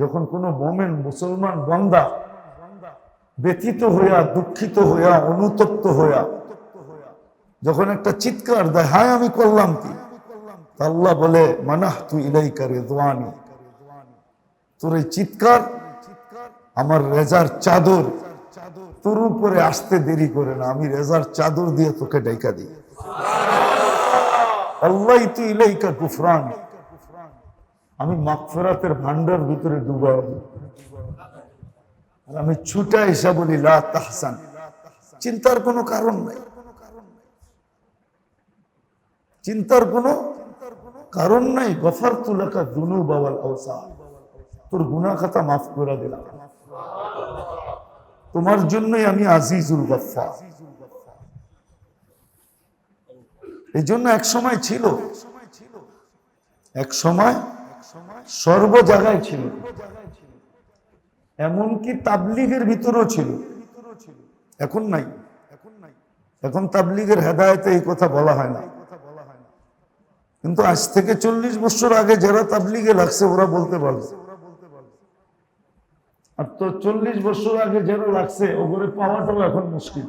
যখন কোনো মোমেন মুসলমান বন্দা ব্যথিত হইয়া, দুঃখিত হইয়া, অনুতপ্ত হইয়া, যখন একটা চিৎকার দেয়, হায়, আমি করলাম কি? আল্লাহ বলে মানাহ তুই ইলাই করে দোয়ানি তোর এই চিৎকার আমার রেজার চাদর তোর উপরে আসতে দেরি করে না, আমি রেজার চাদর দিয়ে তোকে ডাইকা দিই। আল্লাহ তুই ইলাইকা গুফরান আমি মাগফিরাতের ভান্ডার ভিতরে দিই। আর আমি ছুটা এসে বলি, লা তাহসান। চিন্তার কোনো কারণ নাই। চিন্তার কোনো কারণ নাই। গফার তুলাকা দুনু বাবাল অবসা তোর গুনা খাতা মাফ করে দিলাম। তোমার জন্যই আমি আজিজুল গফা এই জন্য এক সময় ছিল। এক সময় সর্ব জায়গায় ছিল। এমনকি তাবলিগের ভিতরেও ছিল। এখন নাই। এখন তাবলিগের হেদায়তে এই কথা বলা হয় না। কিন্তু আজ থেকে চল্লিশ বছর আগে যারা তাবলিগে লাগছে, ওরা বলতে পারবে। আর তো চল্লিশ বছর আগে যারা লাগছে, ওগুলো পাওয়াটাও এখন মুশকিল।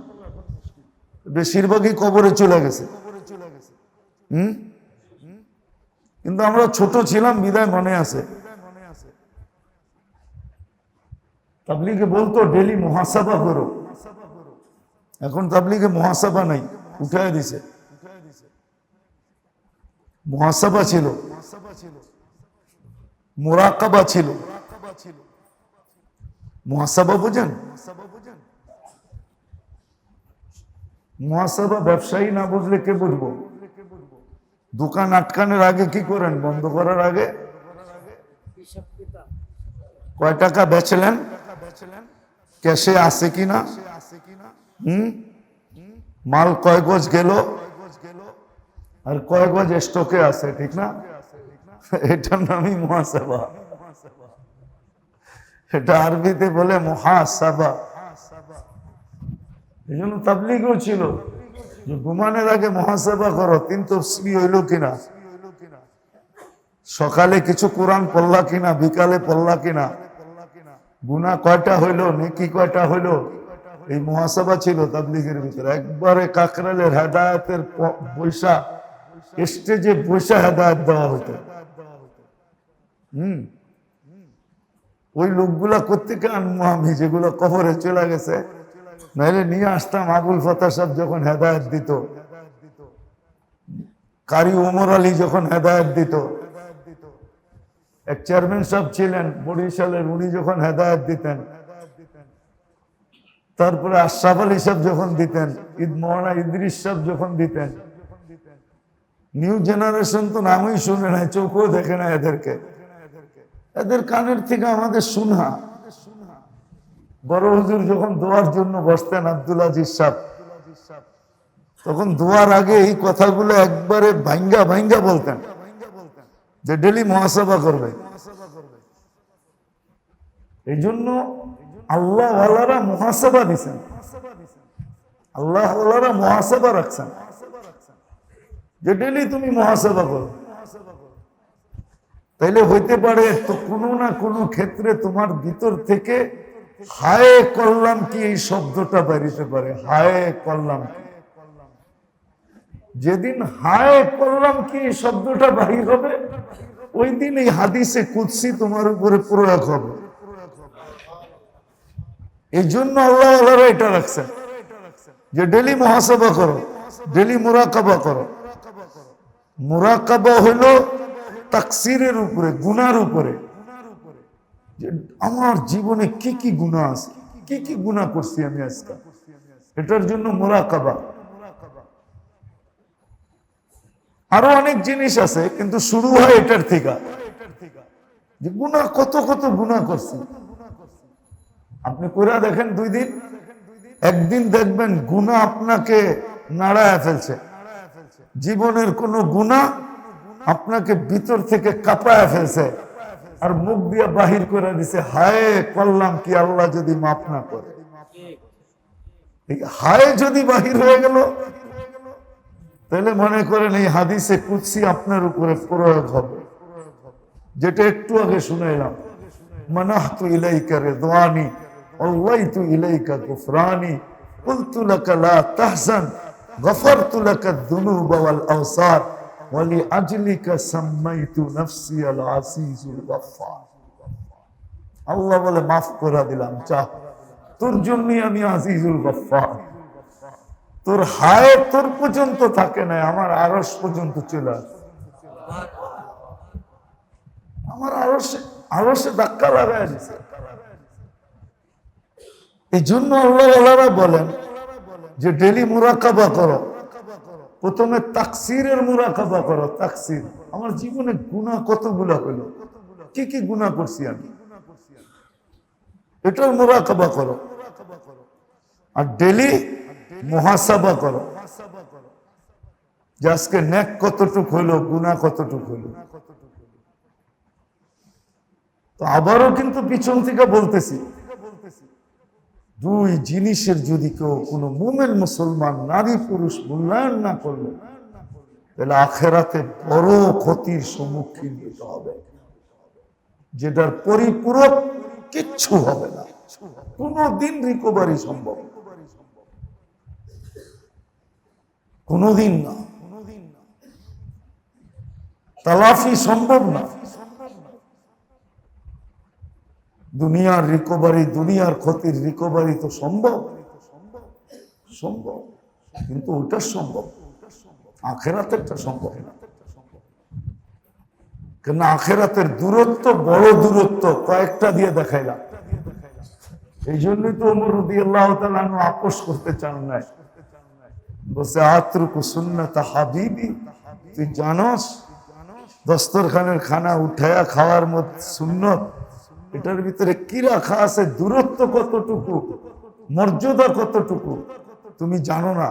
বেশিরভাগই কবরে চলে গেছে। হুম? কিন্তু আমরা ছোট ছিলাম, বিদায় মনে আছে। তাবলিগে বলতো, ডেলি মহাসাবা করো। এখন তাবলিগে মহাসাবা নাই, উঠায় দিছে। মহাসাবা ছিল। মোরাকাবা ছিল। মহাসাবা বুঝেন? মহাসাবা ব্যবসায়ী না বুঝলে কে বুঝব? দোকান আটকানোর আগে কি করেন? বন্ধ করার আগে? কয় টাকা বেচলেন? ক্যাশে আছে কিনা? হুম? মাল কয় গজ গেল? আর কয় গজ স্টকে আছে, ঠিক না? এটার নামই মহাসভা। এটা আরবিতে বলে মহাসভা। এই জন্য তাবলিগও ছিল। ঘুমানোর আগে মহাসভা করো, তিন তফসিলি হইল কিনা? সকালে কিছু কোরআন পড়লা কিনা, বিকালে পড়লা কিনা? গুনা কয়টা হইল, নেকি কয়টা হইল? এই মহাসভা ছিল তাবলিগের ভিতরে। একবারে কাকরালের হেদায়তের পয়সা, স্টেজে পয়সা হেদায়ত দেওয়া হতো হম? ওই লোকগুলা কোথেকে আনব আমি, যেগুলো কবরে চলে গেছে? নাহলে নিয়ে আসতাম আবুল ফতা সাহেব যখন হেদায়ত দিত। কারি ওমর আলী যখন হেদায়ত দিত। এক চেয়ারম্যান সাহেব ছিলেন বরিশালের উনি যখন হেদায়ত দিতেন। তারপরে আশরাফ আলী সাহেব যখন দিতেন, ঈদ মহানা ইদ্রিস সাহেব যখন দিতেন। নিউ জেনারেশন তো নামই শুনে নাই, চোখও দেখে না এদেরকে। এদের কানের থেকে আমাদের শুনা বড় হুজুর যখন দোয়ার জন্য বসতেন আব্দুল আজিজ তখন দোয়ার আগে এই কথাগুলো একবারে ভাঙ্গা ভাঙ্গা বলতেন, যে ডেলি মহাসভা করবে। এই জন্য আল্লাহ আল্লাহরা মহাসভা দিছেন। আল্লাহ আল্লাহরা মহাসভা রাখছেন। যে ডেলি তুমি মহাসভা করো। তাইলে হইতে পারে তো কোনো না কোনো ক্ষেত্রে তোমার ভিতর থেকে হায় করলাম কি এই শব্দটা বেরিতে পারে? হায় করলাম যেদিন হায় করলাম কি এই শব্দটা বাহির হবে, ওই দিন এই হাদিসে কুৎসি তোমার উপরে প্রয়োগ হবে। এই জন্য আল্লাহ আল্লাহরা এটা রাখছেন যে ডেলি মহাসভা করো, ডেলি মোরাকাবা করো। মোরাকাবা হলো তাকসিরের উপরে, গুনার উপরে। যে আমার জীবনে কি কি গুণা আছে? কি কি গুণা করছি আমি আজকে? এটার জন্য মোরাকাবা। আরও অনেক জিনিস আছে, কিন্তু শুরু হয় এটার থেকে। যে গুণা কত কত গুণা করছি। আপনি করে দেখেন দুই দিন। একদিন দেখবেন গুণা আপনাকে নাড়ায় ফেলছে। জীবনের কোন গুণা আপনাকে ভিতর থেকে কাঁপায় ফেলছে। আর মুখ দিয়ে বাহির করে দিছে, হায়, করলাম কি আল্লাহ যদি মাফ না করে? হায় যদি বাহির হয়ে গেল, তাহলে মনে করেন এই হাদিসে কুৎসি আপনার উপরে প্রয়োগ হবে। যেটা একটু আগে শুনেলাম মানাহ তু ইলাইকা রে দোয়ানি অল্লাই তু ইলাইকা গুফরানি, কুলতু লাকা লা তাহসান গফরতু লাকা দুনুব ওয়াল আওসার। ওয়ালি আজলিকা সাম্মাইতু নাফসি আল আল্লাহ বলে, মাফ করে দিলাম চা তোর জন্য আমি আজিজুল গফফার। তোর হায় তোর পর্যন্ত থাকে না আমার আরস পর্যন্ত চলে আমার আরসে আরসে ধাক্কা লাগায় দিছে। এই জন্য আল্লাহ বলেন যে ডেলি মুরাকাবা করো। প্রথমে তাকসিরের মুরাকাবা করো, তাকসির। আমার জীবনে গুণা কতগুলা হলো? কি কি গুণা করছি আমি? এটার মুরাকাবা করো। আর ডেলি মহাসাবা করো। যে আজকে নেক কতটুক হইল গুণা কতটুক হইল তো আবারও কিন্তু পিছন থেকে বলতেছি দুই জিনিসের যদি কেউ কোনো মুমেন মুসলমান, নারী, পুরুষ মূল্যায়ন না করল, তাহলে আখেরাতে বড় ক্ষতির সম্মুখীন হতে হবে। যেটার পরিপূরক কিচ্ছু হবে না। কোনদিন রিকভারি সম্ভব না। কোনদিন না। তালাফি সম্ভব না। দুনিয়ার রিকভারি দুনিয়ার ক্ষতির রিকভারি তো সম্ভব। সম্ভব। কিন্তু ওটা সম্ভব। আখেরাতেরটা সম্ভব। কেন আখেরাতের দূরত্ব, বড় দূরত্ব কয়েকটা দিয়ে দেখাইলাম। এই জন্যই তো রদি আল্লাহ আপোষ করতে চান নাই। বসে আত্রুকু সুন্নত হাবিবি। তুই জানস? দস্তরখানের খানা উঠায়া খাওয়ার মধ্যে সুন্নত? এটার ভিতরে কি রাখা আছে? দূরত্ব কতটুকু? মর্যাদা কতটুকু? তুমি জানো না।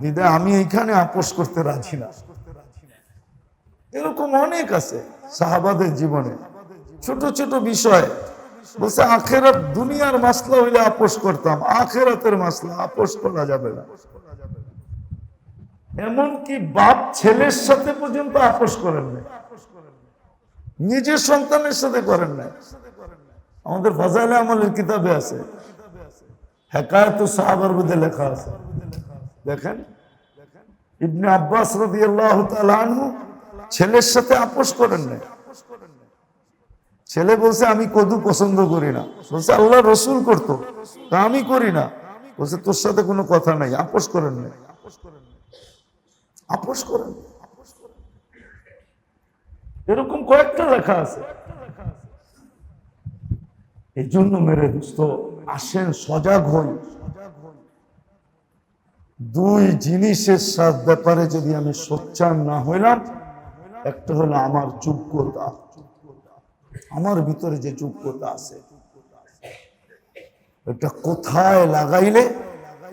বিদায়, আমি এইখানে আপোষ করতে রাজি না। এরকম অনেক আছে সাহাবাদের জীবনে। ছোট ছোট বিষয়। বলছে, আখেরাত দুনিয়ার মাসলা হইলে আপোষ করতাম। আখেরাতের মাসলা আপোষ করা যাবে না। এমনকি বাপ ছেলের সাথে পর্যন্ত আপোষ করেন না নিজের সন্তানের সাথে করেন না আমাদের ফাজাইলে আমলের কিতাবে আছে। হেকায়ত সাহাবার মধ্যে লেখা আছে। দেখেন, ইবনে আব্বাস আনহু ছেলের সাথে আপোষ করেন না ছেলে বলছে, আমি কদু পছন্দ করি না। বলছে, আল্লাহ রসুল করতো, তা আমি করি না। বলছে, তোর সাথে কোনো কথা নাই, আপোষ করেন না আপোষ করেন। এরকম কয়েকটা লেখা আছে। এই জন্য মেরে দোস্ত আসেন, সজাগ হই। দুই জিনিসের সাথ ব্যাপারে যদি আমি সোচ্চার না হইলাম, একটা হলো আমার যোগ্যতা। আমার ভিতরে যে যোগ্যতা আছে, এটা কোথায় লাগাইলে,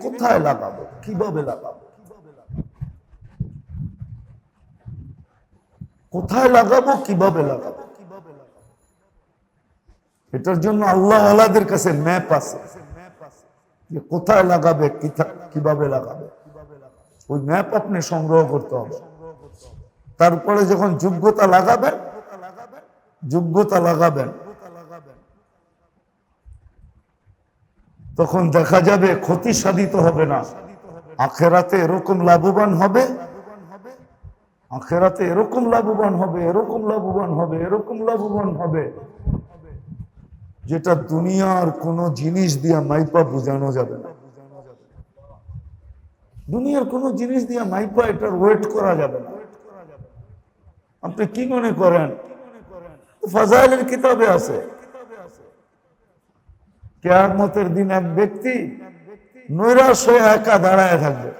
কোথায় লাগাবো, কীভাবে লাগাবো? কোথায় লাগাবো, কীভাবে লাগাবো? এটার জন্য আল্লাহ আল্লাহদের কাছে ম্যাপ আছে। যে কোথায় লাগাবে কীভাবে লাগাবে। ওই ম্যাপ আপনি সংগ্রহ করতে হবে। তারপরে যখন যোগ্যতা লাগাবেন যোগ্যতা লাগাবেন, তখন দেখা যাবে ক্ষতি সাধিত হবে না। আখেরাতে এরকম লাভবান হবে। আখেরাতে এরকম লাভবান হবে, এরকম লাভবান হবে, এরকম লাভবান হবে। যেটা দুনিয়ার কোন জিনিস দিয়া মাইপা বোঝানো যাবে না। দুনিয়ার কোন জিনিস দিয়া মাইপা এটার ওয়েট করা যাবে না। আপনি কি মনে করেন? ফাজাইলের কিতাবে আছে। কেয়ামতের দিন এক ব্যক্তি নৈরাশ হয়ে একা দাঁড়ায় থাকবে।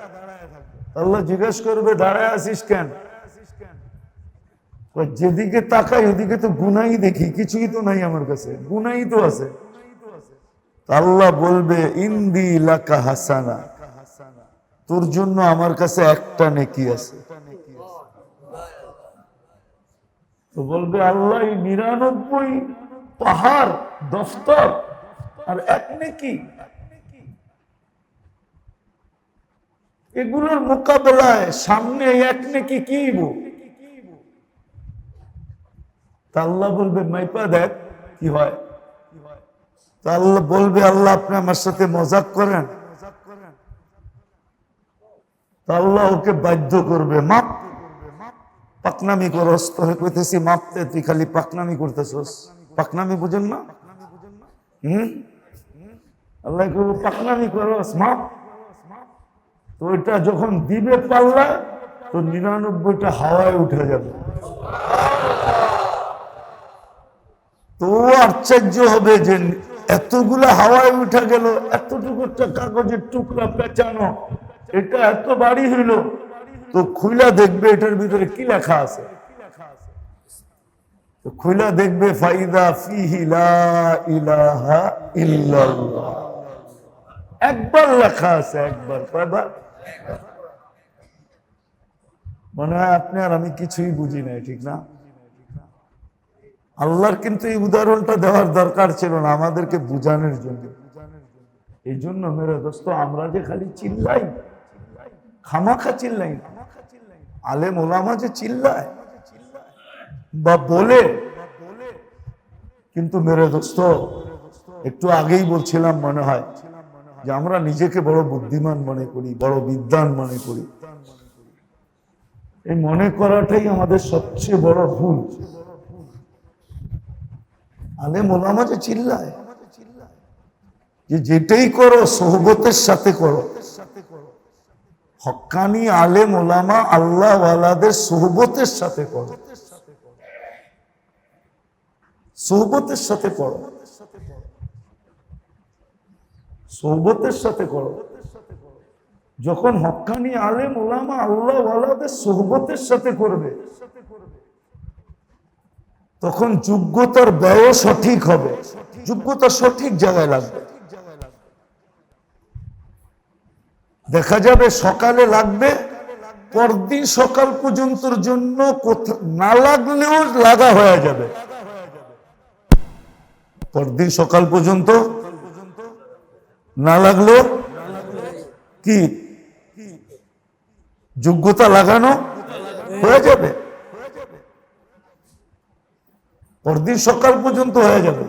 আল্লাহ জিজ্ঞেস করবে, দাঁড়ায় আছিস কেন? যেদিকে তাকাই ওদিকে তো গুনাই দেখি, কিছুই তো নাই আমার কাছে গুনাই তো আছে। আল্লাহ বলবে, ইন্দি লাকা হাসানা, তোর জন্য আমার কাছে একটা নেকি আছে। তো বলবে, আল্লাহ নিরানব্বই পাহাড়, দফতর আর এক নেকি? এগুলোর মোকাবেলায় সামনে এক নেকি কি তা আল্লাহ বলবে মাইপা দেখ, কি হয়? তো আল্লাহ বলবে, আল্লাহ, আপনি আমার সাথে মজাক করেন। আল্লাহ ওকে বাধ্য করবে, মাপ, পাকনামি করস। তোরে কইতেছি মাপতে তুই খালি পাকনামি করতেছস। পাকনামি বুঝেন না? হুম? আল্লাহ কইব, পাকনামি করস, মাপ। তো ওইটা যখন দিবে পাল্লা, তো নিরানব্বইটা হাওয়ায় উঠে যাবে। তো আশ্চর্য হবে যে এতগুলো হাওয়ায় উঠে গেল, এতটুকু কাগজের টুকরা পেঁচানো, এটা এত বাড়ি হইল। তো খুইলা দেখবে এটার ভিতরে কি লেখা আছে। দেখবে একবার লেখা আছে, একবার মনে হয় আপনি আর আমি কিছুই বুঝি নাই, ঠিক না? আল্লাহর কিন্তু এই উদাহরণটা দেওয়ার দরকার ছিল না, আমাদেরকে বুঝানোর জন্য। এই জন্য মেরে দোস্ত, আমরা যে খালি চিল্লাই, খামাখা চিল্লাই। আলেম ওলামা যে চিল্লায় বা বলে, কিন্তু মেরে দোস্ত, একটু আগেই বলছিলাম মনে হয় যে আমরা নিজেকে বড় বুদ্ধিমান মনে করি, বড় বিদ্বান মনে করি। এই মনে করাটাই আমাদের সবচেয়ে বড় ভুল। আলে মোলামা যে চিল্লায়। যে যেটাই করো, সোহবতের সাথে করো। হক্কানি আলে মোলামা আল্লাহ ওয়ালাদের সোহবতের সাথে করো। সোহবতের সাথে করো। সোহবতের সাথে করো। যখন হকানি আলেম ওলামা আল্লাহ ওয়ালাদের সোহবতের সাথে করবে তখন যোগ্যতার ব্যয় সঠিক হবে। যোগ্যতা সঠিক জায়গায় লাগবে। দেখা যাবে সকালে লাগবে, পরদিন সকাল পর্যন্তর জন্য না লাগলেও লাগা হয়ে যাবে। পরদিন সকাল পর্যন্ত না লাগলেও কি? যোগ্যতা লাগানো হয়ে যাবে। পরদিন সকাল পর্যন্ত হয়ে যাবে।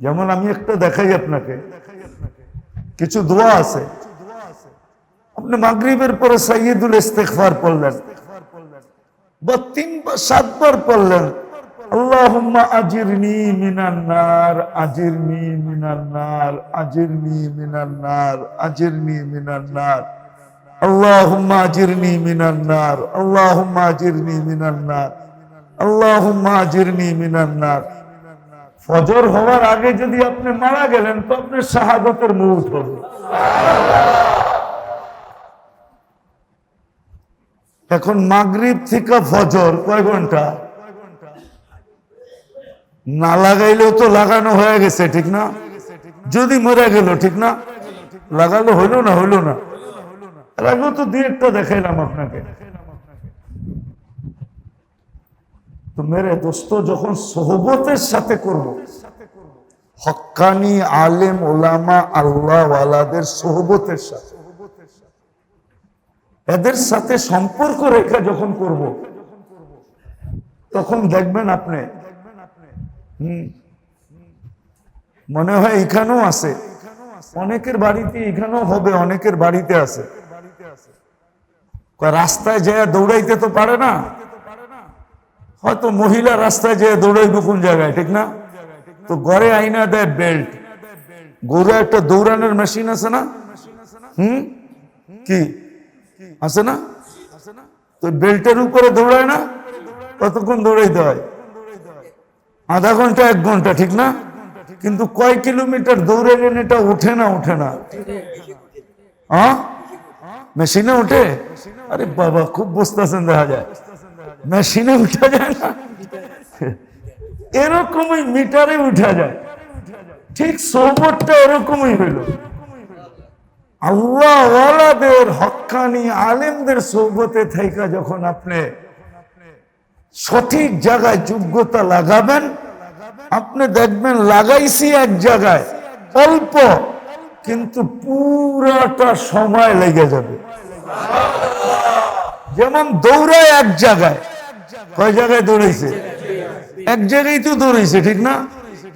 যেমন আমি একটা দেখাই আপনাকে। কিছু দোয়া আছে। আপনি মাগরিবের পরে সাইয়দুল ইস্তেগফার পড়লেন। বা তিনবার সাতবার পড়লেন। আল্লাহুম্মা আজিরনি মিনান নার, আজিরনি মিনান নার, আজিরনি মিনান নার, আজিরনি মিনান নার। আল্লাহুম্মা আজিরনি মিনান নার, আল্লাহুম্মা আজিরনি মিনান নার। ফজর হওয়ার আগে যদি আপনি মারা গেলেন, তো আপনার শাহাদতের মৌত হবে। এখন মাগরিব থেকে ফজর কয় ঘণ্টা? না লাগাইলেও তো লাগানো হয়ে গেছে, ঠিক না? যদি মরে গেল, ঠিক না? লাগালো হইল না হইল না? এর আগেও তো দুই একটা দেখাইলাম আপনাকে। তো মেরে দোস্ত, যখন সোহবতের সাথে করব। হক্কানি আলেম, ওলামা, আল্লাহ ওয়ালাদের সোহবতের সাথে। এদের সাথে সম্পর্ক রেখা যখন করব, তখন দেখবেন আপনি মনে হয় এখানেও আছে। অনেকের বাড়িতে এখানেও হবে, অনেকের বাড়িতে আছে। রাস্তায় যায় দৌড়াইতে তো পারে না। হয়তো মহিলা রাস্তায় যেয়ে দৌড়াইবে কোন জায়গায়, ঠিক না? তো ঘরে আইনা দেয় বেল্ট। গরু একটা দৌড়ানোর মেশিন আছে না? হুম? কি? আছে না? তো বেল্টের উপরে দৌড়ায় না? কতক্ষণ দৌড়াইতে হয়? আধা ঘণ্টা, এক ঘণ্টা, ঠিক না? কিন্তু কয় কিলোমিটার দৌড়ে গেলে এটা ওঠে না ওঠে না? মেশিনে ওঠে আরে বাবা, খুব বুঝতেছেন দেখা যায়। মেশিনে উঠা যায় না। এরকমই মিটারে উঠা যায়। ঠিক সোহবতটা এরকমই হইল। আল্লাহ ওয়ালাদের হক্কানি আলেমদের সোহবতে থাইকা যখন আপনি সঠিক জায়গায় যোগ্যতা লাগাবেন, আপনি দেখবেন লাগাইছি এক জায়গায়, অল্প, কিন্তু পুরাটা সময় লেগে যাবে। যেমন দৌড়ায় এক জায়গায়, কয় জায়গায় দৌড়াইছে? এক জায়গায় তো দৌড়াইছে, ঠিক না?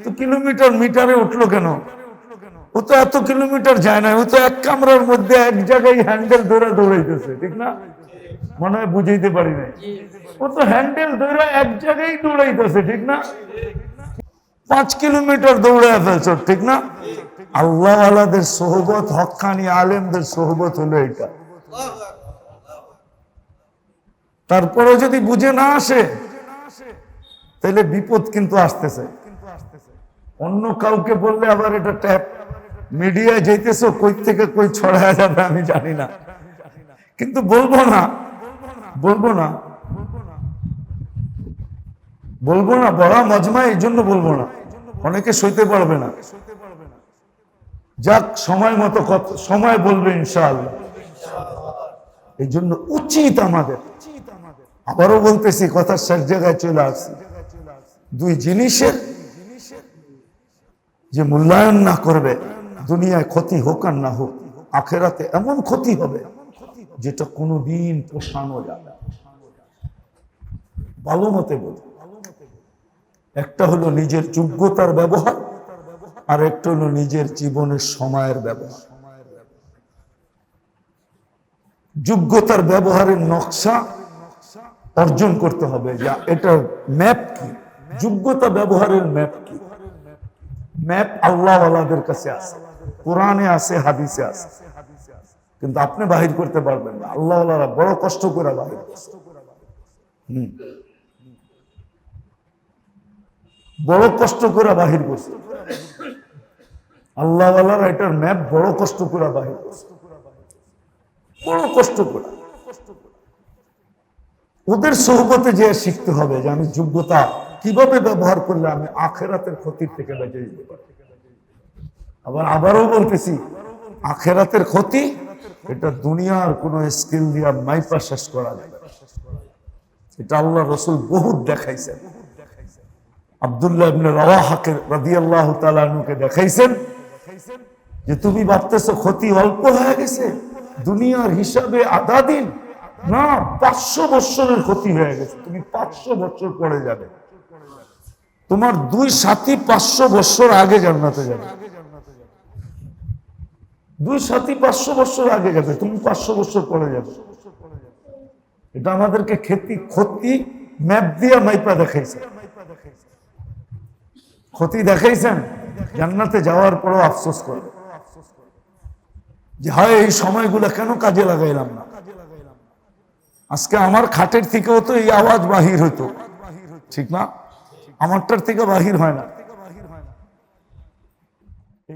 তো কিলোমিটার, মিটারে উঠল কেন? ও তো এত কিলোমিটার যায় না ও তো এক কামরার মধ্যে এক জায়গায় হ্যান্ডেল ধরে দৌড়াইতেছে, ঠিক না? মনে হয় বুঝাইতে পারি নাই। ও তো হ্যান্ডেল ধরে এক জায়গায় দৌড়াইতেছে, ঠিক না? পাঁচ কিলোমিটার দৌড়ে ফেলছ ঠিক না? আল্লাহ আলাদের সোহবত, হকানি আলেমদের সোহবত হলো এটা তারপরে যদি বুঝে না আসে, তাহলে বিপদ কিন্তু আসতেছে। অন্য কাউকে বললে আবার এটা ট্যাপ। মিডিয়ায় যাইতেছো, কই থেকে কই ছড়ায় যাবে আমি জানি না। কিন্তু বলব না বলব না বলব না বড় মজমা, এই জন্য বলব না। অনেকে সইতে পারবে না। যাক, সময় মতো সময় বলবে ইনশাআল্লাহ। এই জন্য উচিত আমাদের আবারও বলতেছি, কথার শেষ জায়গায় চলে আসছি দুই জিনিসের যে মূল্যায়ন না করবে, দুনিয়ায় ক্ষতি হোক আর না হোক, আখেরাতে এমন ক্ষতি হবে যেটা কোনোদিন পোষানো যাবে ভালো মতে বল। একটা হলো নিজের যোগ্যতার ব্যবহার, আর একটা হলো নিজের জীবনের সময়ের ব্যবহার। যোগ্যতার ব্যবহারের নকশা অর্জন করতে হবে। যে এটা ম্যাপ কি? যোগ্যতা ব্যবহারের ম্যাপ কি? ম্যাপ আল্লাহ আল্লাহদের কাছে আছে। কোরআনে আছে, হাদিসে আছে। কিন্তু আপনি বাহির করতে পারবেন না। আল্লাহ বড় কষ্ট করে বাহির বড় কষ্ট করে বাহির করছে। আল্লাহ এটার ম্যাপ বড় কষ্ট করে বাহির করছে। বড় কষ্ট করে। ওদের সহবতে যে শিখতে হবে যে আমি যোগ্যতা কীভাবে ব্যবহার করলে আমি আখেরাতের ক্ষতির থেকে বেঁচে যেতে পারি। আবার আবারও বলতেছি, আখেরাতের ক্ষতি, এটা দুনিয়ার কোন স্কিল দিয়া মাইপা শেষ করা যাবে এটা আল্লাহ রসুল বহুত দেখাইছেন। আব্দুল্লাহ ইবনে রাওয়াহাকে রাদিয়াল্লাহু তাআলা দেখাইছেন যে তুমি ভাবতেছো ক্ষতি অল্প হয়ে গেছে, দুনিয়ার হিসাবে আধা দিন না, পাঁচশো বৎসরের ক্ষতি হয়ে গেছে। তুমি পাঁচশো বছর পরে যাবে। তোমার দুই সাথী পাঁচশো আগে জান্নাতে যাবে। দুই সাথী পাঁচশো বছর আগে যাবে তুমি পাঁচশো বছর পরে যাবে। এটা আমাদেরকে ক্ষতি ক্ষতি ম্যাপ দিয়া মাইপা দেখাইছে। ক্ষতি দেখাইছেন? জান্নাতে যাওয়ার পরও আফসোস করবে যে হয়, এই সময়গুলো কেন কাজে লাগাইলাম না? আজকে আমার খাটের থেকেও তো এই আওয়াজ বাহির হতো ঠিক না? আমারটার থেকে বাহির হয় না।